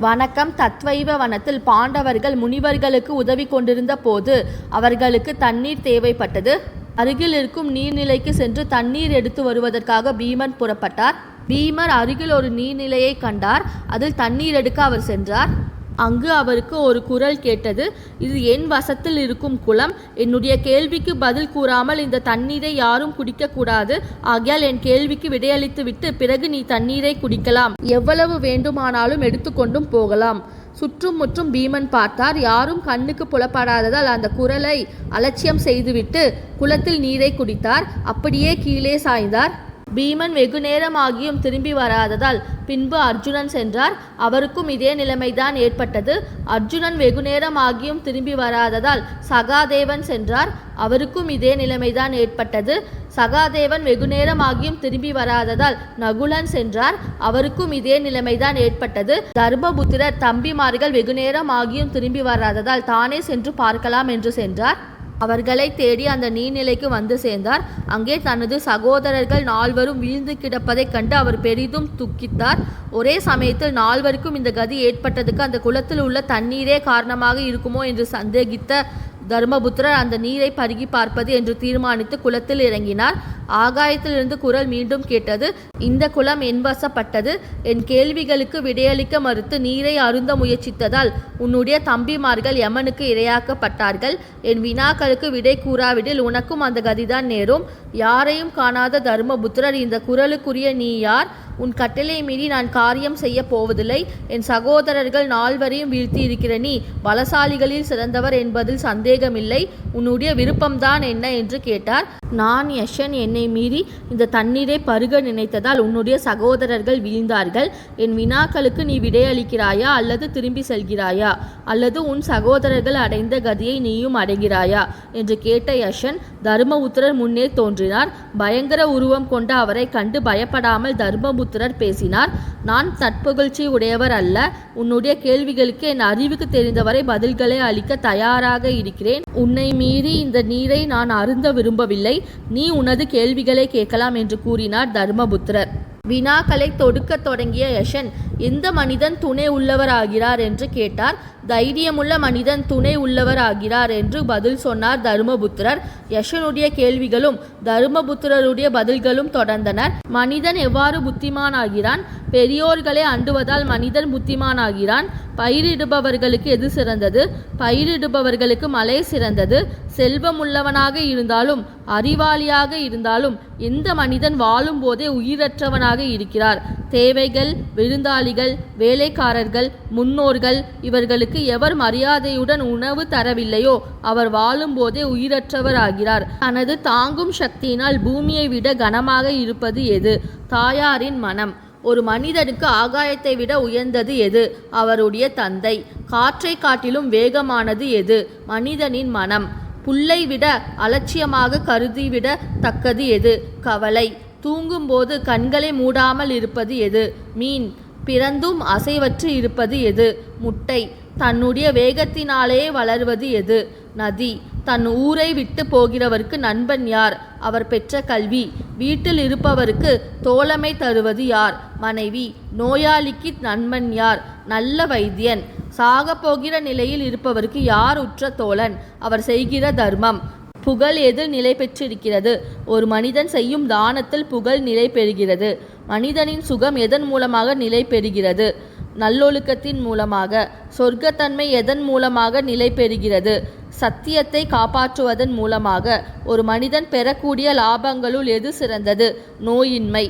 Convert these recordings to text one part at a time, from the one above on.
வணக்கம். தத்வைவ வனத்தில் பாண்டவர்கள் முனிவர்களுக்கு உதவி கொண்டிருந்த போது அவர்களுக்கு தண்ணீர் தேவைப்பட்டது. அருகில் இருக்கும் நீர்நிலைக்கு சென்று தண்ணீர் எடுத்து வருவதற்காக பீமன் புறப்பட்டார். பீமர் அருகில் ஒரு நீர்நிலையை கண்டார். அதில் தண்ணீர் எடுக்க அவர் சென்றார். அங்கு அவருக்கு ஒரு குரல் கேட்டது இது என் வசத்தில் இருக்கும் குளம். என்னுடைய கேள்விக்கு பதில் கூறாமல் இந்த தண்ணீரை யாரும் குடிக்கக்கூடாது. ஆகையால் என் கேள்விக்கு விடையளித்து விட்டு பிறகு நீ தண்ணீரை குடிக்கலாம். எவ்வளவு வேண்டுமானாலும் எடுத்துக்கொண்டும் போகலாம். சுற்றும் முற்றும் பீமன் பார்த்தார். யாரும் கண்ணுக்கு புலப்படாததால் அந்த குரலை அலட்சியம் செய்துவிட்டு குளத்தில் நீரை குடித்தார். அப்படியே கீழே சாய்ந்தார். பீமன் வெகு நேரமாகியும் திரும்பி வராததால் பின்பு அர்ஜுனன் சென்றார். அவருக்கும் இதே நிலைமைதான் ஏற்பட்டது. அர்ஜுனன் வெகு நேரமாகியும் திரும்பி வராததால் சகாதேவன் சென்றார். அவருக்கும் இதே நிலைமைதான் ஏற்பட்டது. சகாதேவன் வெகு நேரமாகியும் திரும்பி வராததால் நகுலன் சென்றார். அவருக்கும் இதே நிலைமைதான் ஏற்பட்டது. தர்மபுத்திரர் தம்பிமார்கள் வெகு நேரமாகியும் திரும்பி வராததால் தானே சென்று பார்க்கலாம் என்று சென்றார். அவர்களை தேடி அந்த நீர்நிலைக்கு வந்து சேர்ந்தார். அங்கே தனது சகோதரர்கள் நால்வரும் வீழ்ந்து கிடப்பதைக் கண்டு அவர் பெரிதும் துக்கித்தார். ஒரே சமயத்தில் நால்வருக்கும் இந்த கதி ஏற்பட்டதுக்கு அந்த குளத்தில் உள்ள தண்ணீரே காரணமாக இருக்குமோ என்று சந்தேகித்த தர்மபுத்திரர் அந்த நீரை பருகி பார்ப்பது என்று தீர்மானித்து குளத்தில் இறங்கினார். ஆகாயத்திலிருந்து குரல் மீண்டும் கேட்டது இந்த குளம் என் வசப்பட்டது என் கேள்விகளுக்கு விடையளிக்க மறுத்து நீரை அருந்த முயற்சித்ததால் உன்னுடைய தம்பிமார்கள் யமனுக்கு இரையாக்கப்பட்டார்கள். என் வினாக்களுக்கு விடை கூறாவிடில் உனக்கும் அந்த கதிதான் நேரும். யாரையும் காணாத தர்மபுத்திரர் இந்த குரலுக்குரிய நீ யார்? உன் கட்டளை மீறி நான் காரியம் செய்ய போவதில்லை. என் சகோதரர்கள் நால்வரையும் வீழ்த்தி இருக்கிற நீ பலசாலிகளில் சிறந்தவர் என்பதில் சந்தேகமில்லை. உன்னுடைய விருப்பம்தான் என்ன என்று கேட்டார். நான் யஷன் என்னை மீறி இந்த தண்ணீரை பருக நினைத்ததால் உன்னுடைய சகோதரர்கள் வீழ்ந்தார்கள். என் வினாக்களுக்கு நீ விடையளிக்கிறாயா அல்லது திரும்பி செல்கிறாயா? அல்லது உன் சகோதரர்கள் அடைந்த கதியை நீயும் அடைகிறாயா? என்று கேட்ட யஷன் தர்மபுத்திரர் முன்னே தோன்றினார். பயங்கர உருவம் கொண்ட அவரை கண்டு பயப்படாமல் தர்மபுத்திரர் பேசினார். நான் தற்புகழ்ச்சி உடையவர் அல்ல. உன்னுடைய கேள்விகளுக்கு என் அறிவுக்கு தெரிந்தவரை பதில்களை அளிக்க தயாராக இருக்கிறேன். உன்னை மீறி இந்த நீரை நான் அருந்த விரும்பவில்லை. நீ உனது கேள்விகளை கேட்கலாம் என்று கூறினார் தர்மபுத்திரர். வினாக்களை தொடுக்கத் தொடங்கிய யஷன் எந்த மனிதன் துணை உள்ளவராகிறார் என்று கேட்டார். தைரியமுள்ள மனிதன் துணை உள்ளவராகிறார் என்று பதில் சொன்னார் தருமபுத்திரர். யஷனுடைய கேள்விகளும் தருமபுத்திரருடைய பதில்களும் தொடர்ந்தனர். மனிதன் எவ்வாறு புத்திமானாகிறான்? பெரியோர்களை அண்டுவதால் மனிதன் புத்திமானாகிறான். பயிரிடுபவர்களுக்கு எது சிறந்தது? பயிரிடுபவர்களுக்கு மழை சிறந்தது. செல்வமுள்ளவனாக இருந்தாலும் அறிவாளியாக இருந்தாலும் எந்த மனிதன் வாழும்போதே உயிரற்றவனாக இருக்கிறார். தேவைகள் விருந்தாளிகள் வேலைக்காரர்கள் முன்னோர்கள் இவர்களுக்கு எவர் மரியாதையுடன் உணவு தரவில்லையோ அவர் வாழும்போதே உயிரற்றவர் ஆகிறார் தனது தாங்கும் சக்தியினால் பூமியை விட கனமாக இருப்பது எது? தாயாரின் மனம். ஒரு மனிதனுக்கு ஆகாயத்தை விட உயர்ந்தது எது? அவருடைய தந்தை. காற்றை காட்டிலும் வேகமானது எது? மனிதனின் மனம். புல்லை விட அலட்சியமாக கருதிவிட தக்கது எது? கவலை. தூங்கும்போது கண்களை மூடாமல் இருப்பது எது? மீன். பிறந்தும் அசைவற்று இருப்பது எது? முட்டை. தன்னுடைய வேகத்தினாலே வளர்வது எது? நதி. தன் ஊரை விட்டு போகிறவருக்கு நண்பன் யார்? அவர் பெற்ற கல்வி. வீட்டில் இருப்பவருக்கு தோழமை தருவது யார்? மனைவி. நோயாளிக்கு நண்பன் யார்? நல்ல வைத்தியன். சாக போகிற நிலையில் இருப்பவருக்கு யார் உற்ற தோழன்? அவர் செய்கிற தர்மம். புகழ் எது நிலை பெற்றிருக்கிறது? ஒரு மனிதன் செய்யும் தானத்தில் புகழ் நிலை பெறுகிறது. மனிதனின் சுகம் எதன் மூலமாக நிலை பெறுகிறது? நல்லொழுக்கத்தின் மூலமாக சொர்க்கத்தன்மை எதன் மூலமாக நிலை பெறுகிறது? சத்தியத்தை காப்பாற்றுவதன் மூலமாக ஒரு மனிதன் பெறக்கூடிய லாபங்களுள் எது சிறந்தது? நோயின்மை.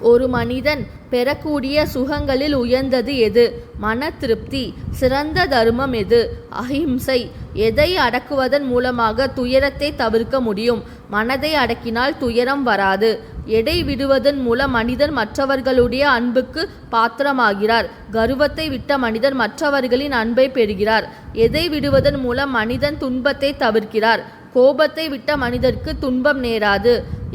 ஒரு மனிதன் பெறக்கூடிய சுகங்களில் உயர்ந்தது எது? மன திருப்தி சிறந்த தர்மம் எது? அஹிம்சை. எதை அடக்குவதன் மூலமாக துயரத்தை தவிர்க்க முடியும்? மனதை அடக்கினால் துயரம் வராது. எடை விடுவதன் மூலம் மனிதன் மற்றவர்களுடைய அன்புக்கு பாத்திரமாகிறார். கர்வத்தை விட்ட மனிதர் மற்றவர்களின் அன்பை பெறுகிறார். எதை விடுவதன் மூலம் மனிதன் துன்பத்தை தவிர்க்கிறார். கோபத்தை விட்ட மனிதர்க்கு துன்பம் நேராது.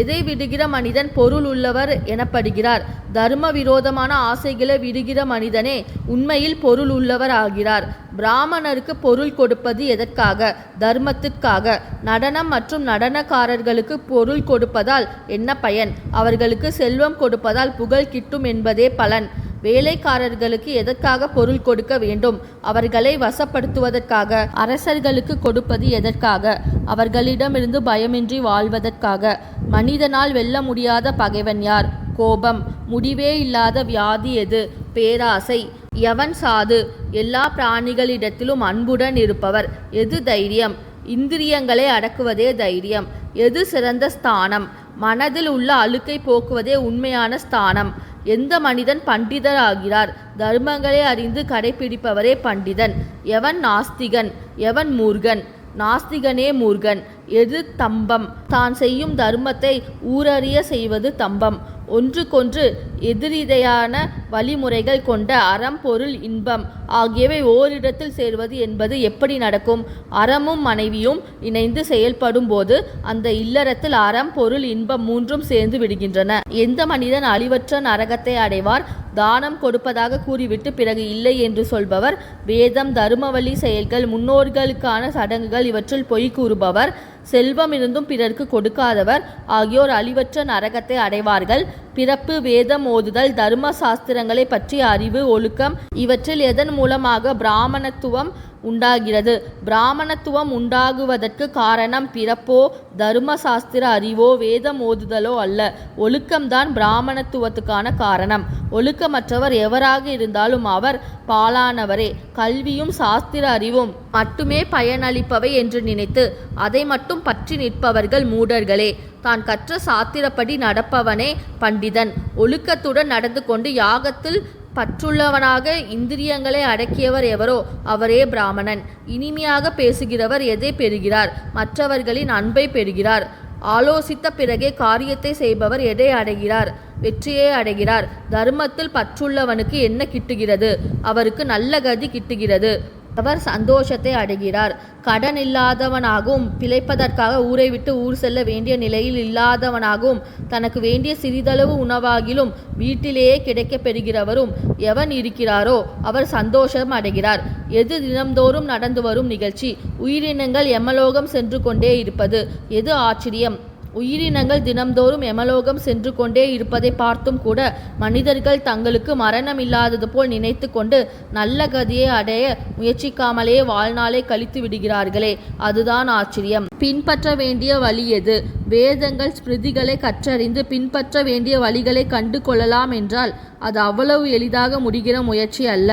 எதை விடுகிற மனிதன் பொருள் உள்ளவர் எனப்படுகிறார். தர்ம விரோதமான ஆசைகளை விடுகிற மனிதனே உண்மையில் பொருள் உள்ளவர் ஆகிறார். பிராமணருக்கு பொருள் கொடுப்பது எதற்காக? தர்மத்திற்காக நடனம் மற்றும் நடனக்காரர்களுக்கு பொருள் கொடுப்பதால் என்ன பயன்? அவர்களுக்கு செல்வம் கொடுப்பதால் புகழ் கிட்டும் என்பதே பலன். வேலைக்காரர்களுக்கு எதற்காக பொருள் கொடுக்க வேண்டும்? அவர்களை வசப்படுத்துவதற்காக அரசர்களுக்கு கொடுப்பது எதற்காக? அவர்களிடமிருந்து பயமின்றி வாழ்வதற்காக. மனிதனால் வெல்ல முடியாத பகைவன் யார்? கோபம். முடிவே இல்லாத வியாதி எது? பேராசை. எவன் சாது. எல்லா பிராணிகளிடத்திலும் அன்புடன் இருப்பவர். எது தைரியம்? இந்திரியங்களை அடக்குவதே தைரியம். எது சிறந்த ஸ்தானம்? மனதில் உள்ள அழுக்கை போக்குவதே உண்மையான ஸ்தானம். எந்த மனிதன் பண்டிதர் ஆகிறார் தர்மங்களை அறிந்து கடைபிடிப்பவரே பண்டிதன். எவன் நாஸ்திகன்? எவன் மூர்கன்? நாஸ்திகனே மூர்கன். எது தம்பம்? தான் செய்யும் தர்மத்தை ஊரறிய செய்வது தம்பம். ஒன்றுக்கொன்று எதிரிதையான வழிமுறைகள் கொண்ட அறம் பொருள் இன்பம் ஆகியவை ஓரிடத்தில் சேர்வது என்பது எப்படி நடக்கும்? அறமும் மனைவியும் இணைந்து செயல்படும் போது அந்த இல்லறத்தில் அறம் பொருள் இன்பம் மூன்றும் சேர்ந்து விடுகின்றன. எந்த மனிதன் அழிவற்ற நரகத்தை அடைவார்? தானம் கொடுப்பதாக கூறிவிட்டு பிறகு இல்லை என்று சொல்பவர். வேதம் தருமவழி செயல்கள் முன்னோர்களுக்கான சடங்குகள் இவற்றில் பொய் கூறுபவர். செல்வம் இருந்தும் பிறர்க்கு கொடுக்காதவர். ஆகியோர் அழிவற்ற நரகத்தை அடைவார்கள். பிறப்பு வேதம் ஓதுதல் தர்ம சாஸ்திரங்களை பற்றிய அறிவு ஒழுக்கம் இவற்றில் எதன் மூலமாக பிராமணத்துவம் உண்டாகிறது. பிராமணத்துவம் உண்டாகுவதற்கு காரணம் பிறப்போ தர்ம சாஸ்திர அறிவோ வேதம் ஓதுதலோ அல்ல. ஒழுக்கம்தான் பிராமணத்துவத்துக்கான காரணம். ஒழுக்கமற்றவர் எவராக இருந்தாலும் அவர் பாலானவரே. கல்வியும் சாஸ்திர அறிவும் மட்டுமே பயனளிப்பவை என்று நினைத்து அதை மட்டும் பற்றி நிற்பவர்கள் மூடர்களே. தான் கற்ற சாத்திரப்படி நடப்பவனே பண்டிதன். ஒழுக்கத்துடன் நடந்து கொண்டு யாகத்தில் பற்றுள்ளவனாக இந்திரியங்களை அடக்கியவர் எவரோ அவரே பிராமணன். இனிமையாக பேசுகிறவர் எதை பெறுகிறார்? மற்றவர்களின் அன்பை பெறுகிறார். ஆலோசித்த பிறகே காரியத்தை செய்பவர் எதை அடைகிறார்? வெற்றியை அடைகிறார். தர்மத்தில் பற்றுள்ளவனுக்கு என்ன கிட்டுகிறது? அவருக்கு நல்ல கதி கிட்டுகிறது. அவர் சந்தோஷத்தை அடைகிறார். கடன் இல்லாதவனாகவும் பிழைப்பதற்காக ஊரை விட்டு ஊர் செல்ல வேண்டிய நிலையில் இல்லாதவனாகவும் தனக்கு வேண்டிய சிறிதளவு உணவாகிலும் வீட்டிலேயே கிடைக்கப் பெறுகிறவரும் எவன் இருக்கிறாரோ அவர் சந்தோஷம் அடைகிறார். எது தினம்தோறும் நடந்து வரும் நிகழ்ச்சி உயிரினங்கள் எமலோகம் சென்று கொண்டே இருப்பது எது ஆச்சரியம்? உயிரினங்கள் தினம்தோறும் எமலோகம் சென்று கொண்டே இருப்பதை பார்த்தும் கூட மனிதர்கள் தங்களுக்கு மரணம் இல்லாதது போல் நினைத்து கொண்டு நல்ல கதியை அடைய முயற்சிக்காமலே வாழ்நாளை கழித்து விடுகிறார்களே. அதுதான் ஆச்சரியம். பின்பற்ற வேண்டிய வழி எது? வேதங்கள் ஸ்மிருதிகளை கற்றறிந்து பின்பற்ற வேண்டிய வழிகளை கண்டு கொள்ளலாம் என்றால் அது அவ்வளவு எளிதாக முடிகிற முயற்சி அல்ல.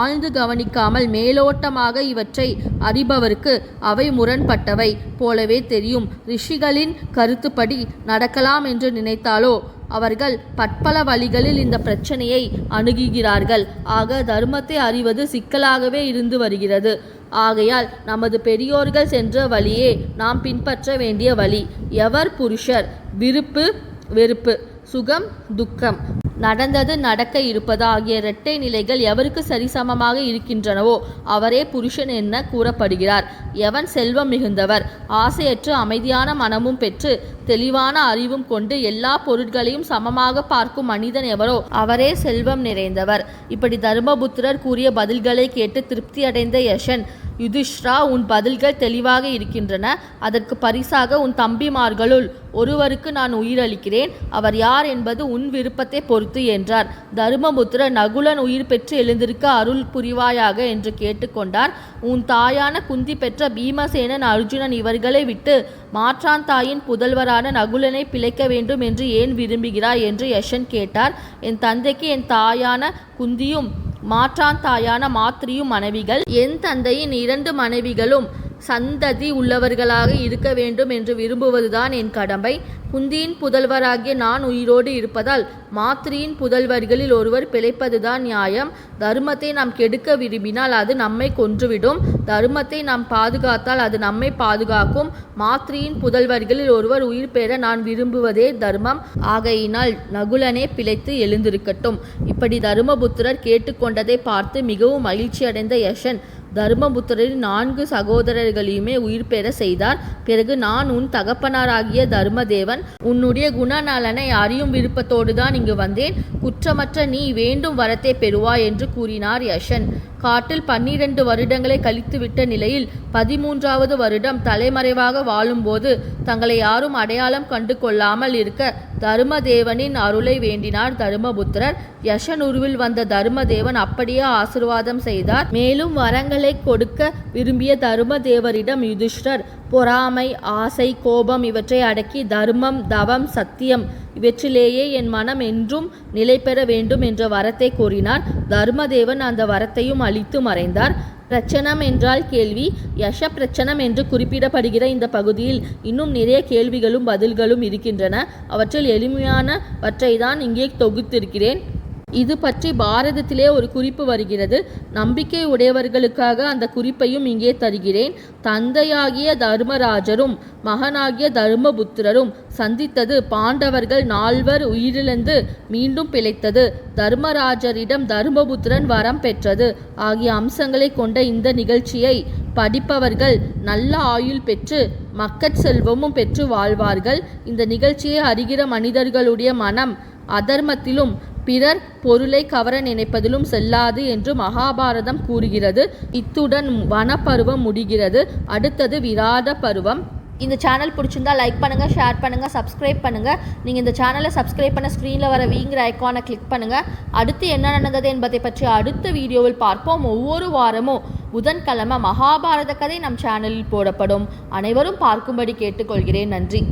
ஆழ்ந்து கவனிக்காமல் மேலோட்டமாக இவற்றை அறிபவருக்கு அவை முரண்பட்டவை. போலவே தெரியும் ரிஷிகளின் கருத்துப்படி நடக்கலாம் என்று நினைத்தாலோ அவர்கள் பற்பல வழிகளில் இந்த பிரச்சனையை அணுகுகிறார்கள். ஆக தர்மத்தை அறிவது சிக்கலாகவே இருந்து வருகிறது. ஆகையால் நமது பெரியோர்கள் சென்ற வழியே நாம் பின்பற்ற வேண்டிய வழி எவர் புருஷர்? விருப்பு வெறுப்பு சுகம் துக்கம். நடந்தது நடக்க இருப்பது ஆகிய இரட்டை நிலைகள் எவருக்கு சரிசமமாக இருக்கின்றனவோ அவரே புருஷன் என கூறப்படுகிறார். எவன் செல்வம் மிகுந்தவர்? ஆசையற்று அமைதியான மனமும் பெற்று தெளிவான அறிவும் கொண்டு எல்லா பொருட்களையும் சமமாக பார்க்கும் மனிதன் எவரோ அவரே செல்வம் நிறைந்தவர். இப்படி தர்மபுத்திரர் கூறிய பதில்களை கேட்டு திருப்தி அடைந்த யஷன் யுதிஷ்ரா உன் பதில்கள் தெளிவாக இருக்கின்றன. அதற்கு பரிசாக உன் தம்பிமார்களுள் ஒருவருக்கு நான் உயிரளிக்கிறேன். அவர் யார் என்பது உன் விருப்பத்தை பொறுத்து என்றார். தருமபுத்திரர் நகுலன் உயிர் பெற்று எழுந்திருக்க அருள் புரிவாயாக என்று கேட்டுக்கொண்டார் உன் தாயான குந்தி பெற்ற பீமசேனன் அர்ஜுனன் இவர்களை விட்டு மாற்றான் தாயின் புதல்வரான நகுலனை பிழைக்க வேண்டும் என்று ஏன் விரும்புகிறாய் என்று யஷன் கேட்டார். என் தந்தைக்கு என் தாயான குந்தியும் மாற்றான் தாயான மாத்திரியும் மனைவிகள். என் தந்தையின் இரண்டு மனைவிகளும் சந்ததி உள்ளவர்களாக இருக்க வேண்டும் என்று விரும்புவதுதான் என் கடமை. குந்தியின் புதல்வராகிய நான் உயிரோடு இருப்பதால் மாத்திரியின் புதல்வர்களில் ஒருவர் பிழைப்பதுதான் நியாயம். தர்மத்தை நாம் கெடுக்க விரும்பினால் அது நம்மை கொன்றுவிடும். தர்மத்தை நாம் பாதுகாத்தால் அது நம்மை பாதுகாக்கும். மாத்திரியின் புதல்வர்களில் ஒருவர் உயிர் பெற நான் விரும்புவதே தர்மம். ஆகையினால் நகுலனே பிழைத்து எழுந்திருக்கட்டும். இப்படி தருமபுத்திரர் கேட்டுக்கொண்டதை பார்த்து மிகவும் மகிழ்ச்சி அடைந்த யஷன் தர்மபுத்திரரின் நான்கு சகோதரர்களையுமே உயிர் பெற செய்தார். பிறகு நான் உன் தகப்பனாராகிய தர்மதேவன் உன்னுடைய குணநலனை அறியும் விருப்பத்தோடு தான் இங்கு வந்தேன். குற்றமற்ற நீ வேண்டும் வரத்தை பெறுவாய் என்று கூறினார் யஷன். காட்டில் பன்னிரண்டு வருடங்களை கழித்துவிட்ட நிலையில் பதிமூன்றாவது வருடம் தலைமறைவாக வாழும்போது தங்களை யாரும் அடையாளம் கண்டு கொள்ளாமல் இருக்க தருமதேவனின் அருளை வேண்டினார் தருமபுத்திரர். யசனுருவில் வந்த தருமதேவன் அப்படியே ஆசிர்வாதம் செய்தார். மேலும் வரங்களை கொடுக்க விரும்பிய தருமதேவரிடம் யுதிஷ்டர் பொறாமை ஆசை கோபம் இவற்றை அடக்கி தர்மம் தவம் சத்தியம் இவற்றிலேயே என் மனம் என்றும் நிலை பெற வேண்டும் என்ற வரத்தை கூறினார். தர்மதேவன் அந்த வரத்தையும் அளித்து மறைந்தார். பிரச்சனம் என்றால் கேள்வி யஷ பிரச்சனம் என்று குறிப்பிடப்படுகிற இந்த பகுதியில் இன்னும் நிறைய கேள்விகளும் பதில்களும் இருக்கின்றன. அவற்றில் எளிமையானவற்றை தான் இங்கே தொகுத்திருக்கிறேன். இது பற்றி பாரதத்திலே ஒரு குறிப்பு வருகிறது. நம்பிக்கை உடையவர்களுக்காக அந்த குறிப்பையும் இங்கே தருகிறேன். தந்தையாகிய தர்மராஜரும் மகனாகிய தர்மபுத்திரரும் சந்தித்தது பாண்டவர்கள் நால்வர் உயிரிழந்து மீண்டும் பிழைத்தது. தர்மராஜரிடம் தர்மபுத்திரன் வரம் பெற்றது. ஆகிய அம்சங்களை கொண்ட இந்த நிகழ்ச்சியை படிப்பவர்கள் நல்ல ஆயுள் பெற்று மக்கட் செல்வமும் பெற்று வாழ்வார்கள். இந்த நிகழ்ச்சியை அறிகிற மனிதர்களுடைய மனம் அதர்மத்திலும் பிறர் பொருளை கவர நினைப்பதிலும் செல்லாது என்று மகாபாரதம் கூறுகிறது. இத்துடன் வனப்பருவம் முடிகிறது. அடுத்தது விராத பருவம். இந்த சேனல் பிடிச்சிருந்தா லைக் பண்ணுங்கள் ஷேர் பண்ணுங்கள் சப்ஸ்கிரைப் பண்ணுங்கள் நீங்கள் இந்த சேனலை சப்ஸ்கிரைப் பண்ண ஸ்க்ரீனில் வர வீங்கிற ஐக்கானை கிளிக் பண்ணுங்கள் அடுத்து என்ன நடந்தது என்பதை பற்றி அடுத்த வீடியோவில் பார்ப்போம். ஒவ்வொரு வாரமும் புதன்கிழமை மகாபாரத கதை நம் சேனலில் போடப்படும். அனைவரும் பார்க்கும்படி கேட்டுக்கொள்கிறேன். நன்றி.